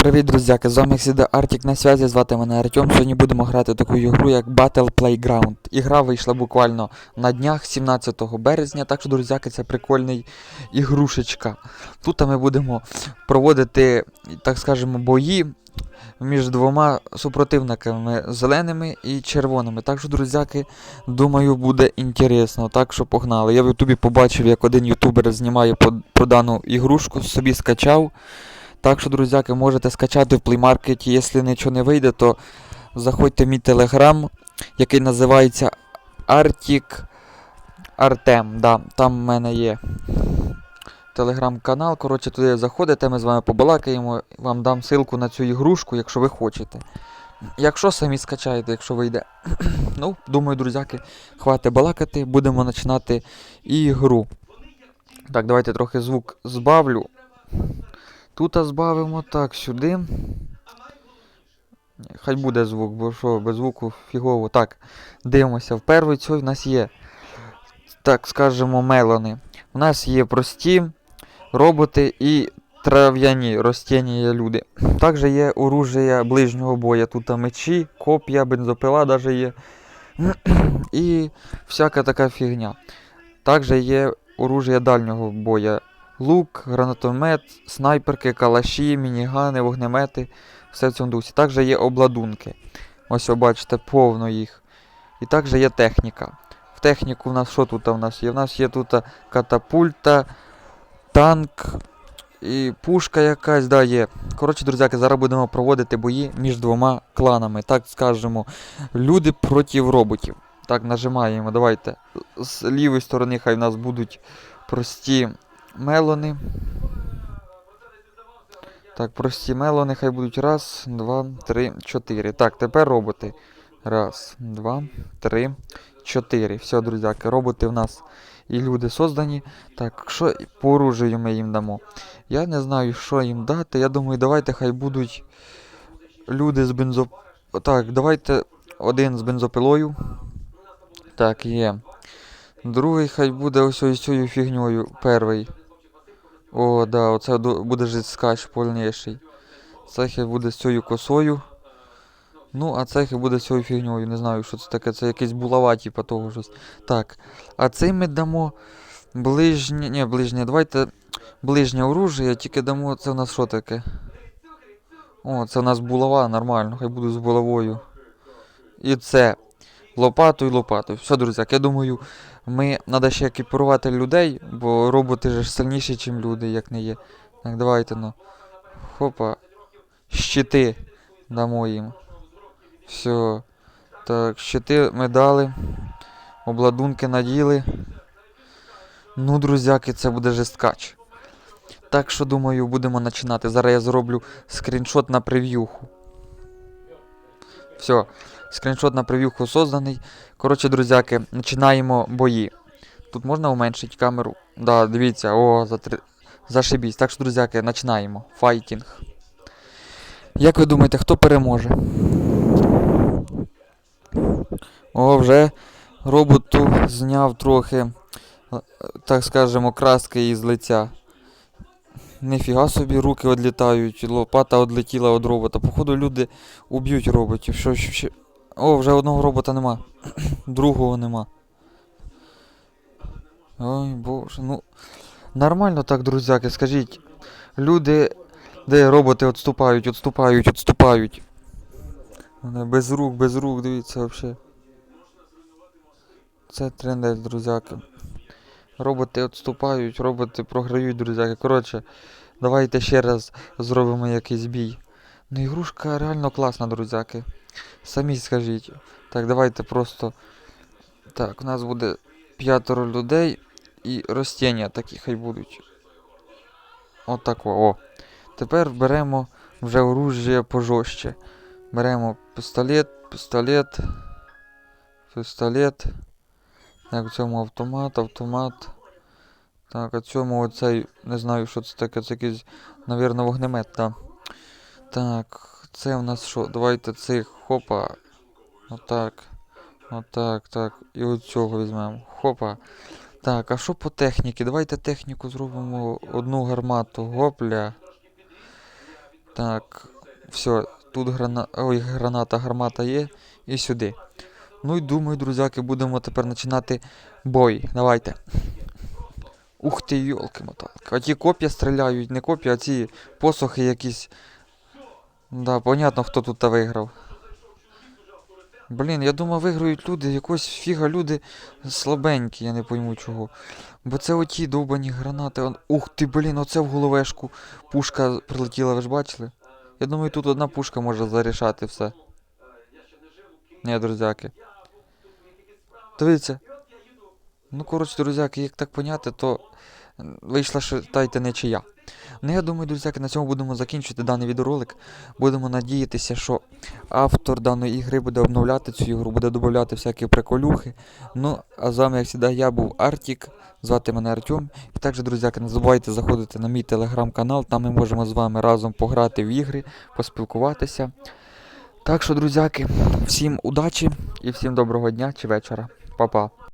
Привіт, друзяки! З вами завжди Артік на зв'язі, звати мене Артем. Сьогодні будемо грати таку ігру, як Battle Playground. Ігра вийшла буквально на днях, 17 березня, так що, друзяки, це прикольний ігрушечка. Тут ми будемо проводити, так скажемо, бої між двома супротивниками зеленими і червоними. Так що, друзяки, думаю, буде інтересно. Так що погнали. Я в Ютубі побачив, як один ютубер знімає про дану ігрушку, собі скачав. Так що, друзяки, можете скачати в плеймаркеті. Якщо нічого не вийде, то заходьте в мій телеграм, який називається Arctic Artem. Да, там в мене є телеграм-канал. Коротше, туди заходите, ми з вами побалакаємо, вам дам ссылку на цю ігрушку, якщо ви хочете. Якщо самі скачаєте, якщо вийде. ну, думаю, друзяки, хватить балакати, будемо починати ігру. Так, давайте трохи звук збавлю. Тут збавимо так, сюди. Хай буде звук, бо що, без звуку фігово. Так, дивимося. В першій цій в нас є, так скажемо, мелони. У нас є прості роботи і трав'яні ростіння люди. Також є оружие ближнього бою. Тут мечі, коп'я, бензопила даже є. І всяка така фігня. Також є оружие дальнього бою лук, гранатомет, снайперки, калаші, мінігани, вогнемети, все в цьому дусі. Також є обладунки. Ось ви бачите, повно їх. І також є техніка. В техніку в нас що тут у нас є? У нас є тут катапульта, танк і пушка якась, да, є. Коротше, друзяки, зараз будемо проводити бої між двома кланами. Так скажемо, люди проти роботів. Так, нажимаємо, давайте. З лівої сторони хай в нас будуть прості мелони. Так, прості мелони хай будуть. Раз, два, три, чотири. Так, тепер роботи. Раз, два, три, чотири. Все, друзяки, роботи в нас і люди создані. Так, що по оружію ми їм дамо? Я не знаю, що їм дати. Я думаю, давайте хай будуть люди з бензоп... Так, давайте один з бензопилою. Так, є. Другий хай буде ось ось цією фігньою. Перший. О, да, оце буде же скач повніший. Це буде з цією косою. Ну, а це хай буде з цією фігньою. Не знаю, що це таке. Це якийсь булава, типа того щось. Так. А цей ми дамо ближнє. Ні, ближнє. Давайте ближнє оружие, тільки дамо. Це у нас що таке? О, це у нас булава, нормально, хай буде з булавою. І це. Лопатою, лопатою. Все, друзяк, я думаю, ми треба ще екіпірувати людей, бо роботи ж сильніші, ніж люди, як не є. Так, давайте ну. Хопа. Щити дамо їм. Все. Так, щити ми дали. Обладунки наділи. Ну, друзяки, це буде жесткач. Так що, думаю, будемо починати. Зараз я зроблю скріншот на прев'юху. Все, скріншот на прев'юху созданий. Коротше, друзяки, починаємо бої. Тут можна уменшити камеру? Да, дивіться, о, затри... зашибісь. Так що, друзяки, починаємо. Файтінг. Як ви думаєте, хто переможе? О, вже роботу зняв трохи, е, так скажемо, краски із лиця. Нифіга собі руки відлітають, лопата відлетіла від робота. Походу люди уб'ють роботів. Що, що, що? О, вже одного робота нема. Другого нема. Ой, боже, ну. Нормально так, друзяки, скажіть. Люди, де роботи відступають, відступають, відступають. Без рук, без рук, дивіться взагалі. Це трендець, друзяки. Роботи відступають, роботи програють, друзяки. Коротше, давайте ще раз зробимо якийсь бій. Ну, ігрушка реально класна, друзяки. Самі скажіть. Так, давайте просто. Так, у нас буде п'ятеро людей і ростіння такі хай будуть. Отако, о. Тепер беремо вже оружие пожорстче. Беремо пістолет, пістолет, пістолет. Так, в цьому автомат, автомат. Так, а цьому оцей, не знаю, що це таке, це якийсь, навірно, вогнемет, так. Так, це у нас що? Давайте цих хопа. Отак. Отак, так. І от цього візьмемо. Хопа. Так, а що по техніці? Давайте техніку зробимо одну гармату. Гопля. Так, все, тут грана... Ой, граната, гармата є. І сюди. Ну і думаю, друзяки, будемо тепер починати бой. Давайте. Ух ти, йолки моталки. А ті коп'я стріляють, не коп'я, а ці посохи якісь. Да, понятно, хто тут та виграв. Блін, я думав, виграють люди, якось фіга люди слабенькі, я не пойму чого. Бо це оті довбані гранати. Ух ти, блін, оце в головешку пушка прилетіла, ви ж бачили? Я думаю, тут одна пушка може зарішати все. Ні, друзяки. Дивіться. Ну, коротше, друзяки, як так поняти, то вийшла ще тайте нечия. Ну, я думаю, друзяки, на цьому будемо закінчити даний відеоролик. Будемо надіятися, що автор даної ігри буде обновляти цю ігру, буде додавати всякі приколюхи. Ну, а з вами, як завжди, я був Артік, звати мене Артем. І також, друзяки, не забувайте заходити на мій телеграм-канал, там ми можемо з вами разом пограти в ігри, поспілкуватися. Так що, друзяки, всім удачі і всім доброго дня чи вечора. Па-па.